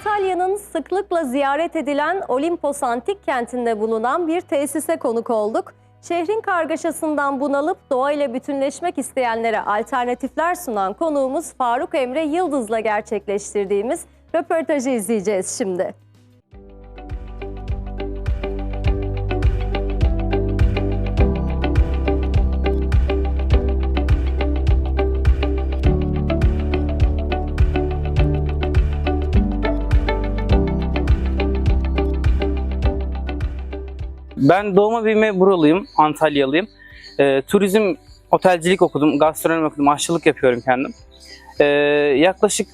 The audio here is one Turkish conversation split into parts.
Antalya'nın sıklıkla ziyaret edilen Olimpos Antik Kenti'nde bulunan bir tesise konuk olduk. Şehrin kargaşasından bunalıp doğayla bütünleşmek isteyenlere alternatifler sunan konuğumuz Faruk Emre Yıldız'la gerçekleştirdiğimiz röportajı izleyeceğiz şimdi. Ben doğma büyüme buralıyım, Antalyalıyım. Ee, turizm, otelcilik okudum, gastronomi okudum, aşçılık yapıyorum kendim. Ee, yaklaşık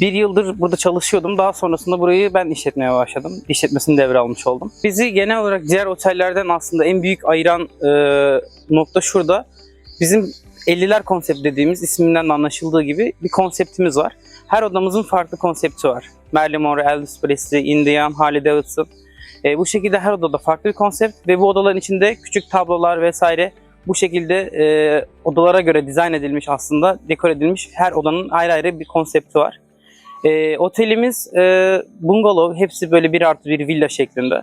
bir yıldır burada çalışıyordum. Daha sonrasında burayı ben işletmeye başladım. İşletmesini devralmış oldum. Bizi genel olarak diğer otellerden aslında en büyük ayıran e, nokta şurada. Bizim 50'ler konsept dediğimiz isminden de anlaşıldığı gibi bir konseptimiz var. Her odamızın farklı konsepti var. Marilyn Monroe, Elvis Presley, Indian, Harley Davidson. E, bu şekilde her odada farklı bir konsept ve bu odaların içinde küçük tablolar vesaire bu şekilde e, odalara göre dizayn edilmiş aslında dekor edilmiş her odanın ayrı ayrı bir konsepti var. E, otelimiz e, bungalov hepsi böyle bir artı bir villa şeklinde.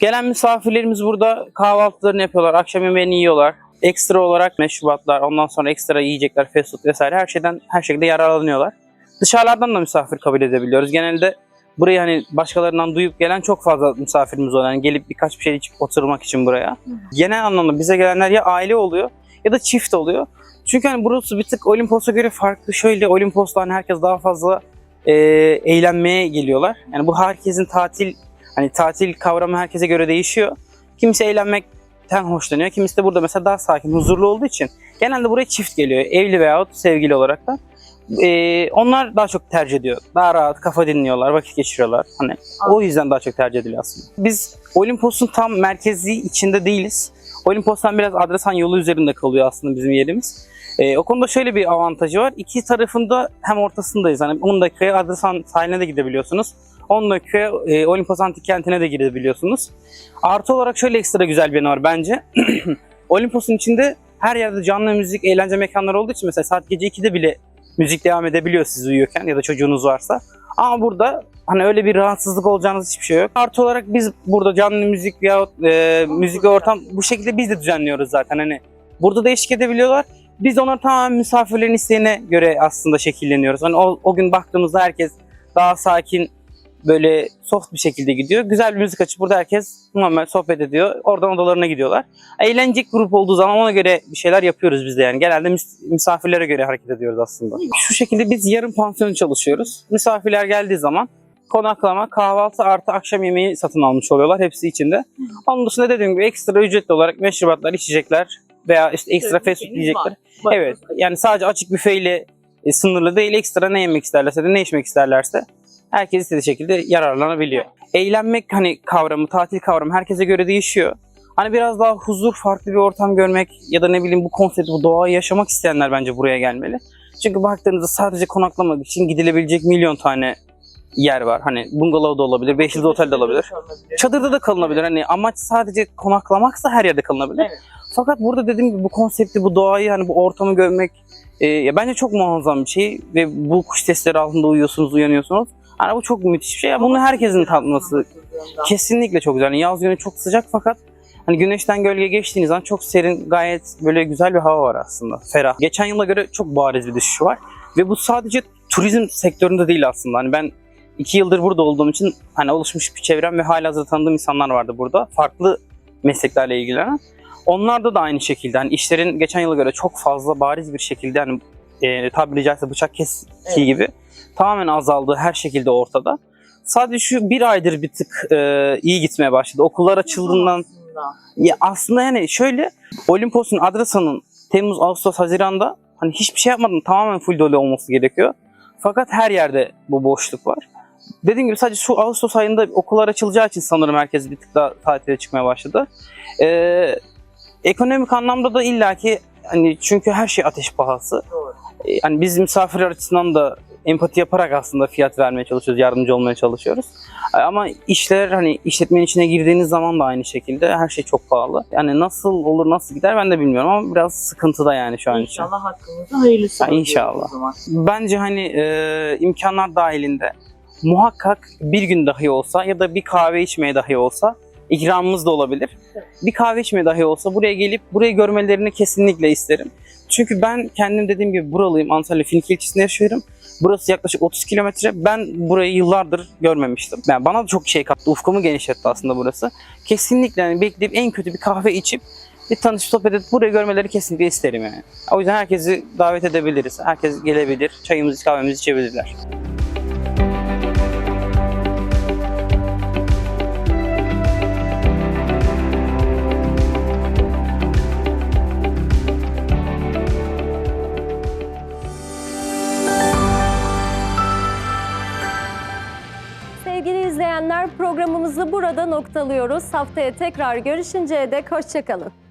Gelen misafirlerimiz burada kahvaltılarını yapıyorlar, akşam yemeğini yiyorlar. Ekstra olarak meşrubatlar, ondan sonra ekstra yiyecekler, fast food vesaire her şeyden her şekilde yararlanıyorlar. Dışarılardan da misafir kabul edebiliyoruz. Genelde burayı hani başkalarından duyup gelen çok fazla misafirimiz oluyor. Yani gelip birkaç bir şey içip oturmak için buraya. Genel anlamda bize gelenler ya aile oluyor ya da çift oluyor. Çünkü hani burası bir tık Olimpos'a göre farklı. Şöyle Olimpos'ta hani herkes daha fazla e, eğlenmeye geliyorlar. Yani bu herkesin tatil hani tatil kavramı herkese göre değişiyor. Kimisi eğlenmekten hoşlanıyor. Kimisi de burada mesela daha sakin, huzurlu olduğu için genelde buraya çift geliyor. Evli veyahut sevgili olarak da. Ee, onlar daha çok tercih ediyor. Daha rahat kafa dinliyorlar, vakit geçiriyorlar. Hani o yüzden daha çok tercih ediliyor aslında. Biz Olimpos'un tam merkezi içinde değiliz. Olimpos'tan biraz Adrasan yolu üzerinde kalıyor aslında bizim yerimiz. Ee, o konuda şöyle bir avantajı var. İki tarafında hem ortasındayız. Hani 10 dakikaya Adrasan sahiline de gidebiliyorsunuz. 10 dakikaya e, Olimpos Antik Kenti'ne de gidebiliyorsunuz. Artı olarak şöyle ekstra güzel bir yanı var bence. Olimpos'un içinde her yerde canlı müzik, eğlence mekanları olduğu için mesela saat gece 2'de bile müzik devam edebiliyor siz uyuyorken ya da çocuğunuz varsa. Ama burada hani öyle bir rahatsızlık olacağınız hiçbir şey yok. Artı olarak biz burada canlı müzik ya e, müzik ortam bu şekilde biz de düzenliyoruz zaten. Hani burada da eşlik edebiliyorlar. Biz onları tamamen misafirlerin isteğine göre aslında şekilleniyoruz. Hani o, o gün baktığımızda herkes daha sakin böyle soft bir şekilde gidiyor. Güzel bir müzik açıp burada herkes normal sohbet ediyor. Oradan odalarına gidiyorlar. Eğlenecek grup olduğu zaman ona göre bir şeyler yapıyoruz biz de yani. Genelde mis- misafirlere göre hareket ediyoruz aslında. Şu şekilde biz yarım pansiyon çalışıyoruz. Misafirler geldiği zaman konaklama, kahvaltı artı akşam yemeği satın almış oluyorlar. Hepsi içinde. Onun dışında dediğim gibi ekstra ücretli olarak meşrubatlar, içecekler veya işte ekstra fast food yiyecekler. Evet. Yani sadece açık büfeyle e, sınırlı değil. Ekstra ne yemek isterlerse de ne içmek isterlerse herkes istediği şekilde yararlanabiliyor. Eğlenmek hani kavramı, tatil kavramı herkese göre değişiyor. Hani biraz daha huzur, farklı bir ortam görmek ya da ne bileyim bu konsepti, bu doğayı yaşamak isteyenler bence buraya gelmeli. Çünkü baktığınızda sadece konaklamak için gidilebilecek milyon tane yer var. Hani bungalov da olabilir, beş yıldızlı otel de olabilir. Çadırda da kalınabilir. Hani amaç sadece konaklamaksa her yerde kalınabilir. Evet. Fakat burada dediğim gibi bu konsepti, bu doğayı, hani bu ortamı görmek e, bence çok muazzam bir şey ve bu kuş sesleri altında uyuyorsunuz, uyanıyorsunuz. Hani bu çok müthiş bir şey. Bunu herkesin tatması kesinlikle çok güzel. Yani yaz günü çok sıcak fakat hani güneşten gölge geçtiğiniz zaman çok serin, gayet böyle güzel bir hava var aslında. Ferah. Geçen yıla göre çok bariz bir düşüş var. Ve bu sadece turizm sektöründe değil aslında. Hani ben iki yıldır burada olduğum için hani oluşmuş bir çevrem ve hala tanıdığım insanlar vardı burada. Farklı mesleklerle ilgilenen. Onlarda da aynı şekilde hani işlerin geçen yıla göre çok fazla bariz bir şekilde hani e, tabiri caizse bıçak keski Evet. gibi tamamen azaldığı her şekilde ortada. Sadece şu bir aydır bir tık e, iyi gitmeye başladı. Okullar açıldığından Aslında. ya aslında yani şöyle Olimpos'un Adrasan'ın Temmuz, Ağustos, Haziran'da hani hiçbir şey yapmadan tamamen full dolu olması gerekiyor. Fakat her yerde bu boşluk var. Dediğim gibi sadece şu Ağustos ayında okullar açılacağı için sanırım herkes bir tık daha tatile çıkmaya başladı. Ee, ekonomik anlamda da illaki hani çünkü her şey ateş pahası. Ee, hani biz misafir açısından da empati yaparak aslında fiyat vermeye çalışıyoruz, yardımcı olmaya çalışıyoruz. Ee, Ama işler hani işletmenin içine girdiğiniz zaman da aynı şekilde her şey çok pahalı. Yani nasıl olur, nasıl gider ben de bilmiyorum ama biraz sıkıntıda yani şu an için. İnşallah hakkımızda hayırlısı. Ha, olur inşallah. Bence hani e, imkanlar dahilinde muhakkak bir gün dahi olsa ya da bir kahve içmeye dahi olsa ikramımız da olabilir. Bir kahve içmeye dahi olsa buraya gelip burayı görmelerini kesinlikle isterim. Çünkü ben kendim dediğim gibi buralıyım. Antalya Finike ilçesinde yaşıyorum. Burası yaklaşık 30 kilometre. Ben burayı yıllardır görmemiştim. Yani bana da çok şey kattı. Ufkumu genişletti aslında burası. Kesinlikle yani bekleyip en kötü bir kahve içip bir tanışıp sohbet edip burayı görmeleri kesinlikle isterim yani. O yüzden herkesi davet edebiliriz. Herkes gelebilir. Çayımızı kahvemizi içebilirler. Sevgili izleyenler programımızı burada noktalıyoruz. Haftaya tekrar görüşünceye dek hoşçakalın.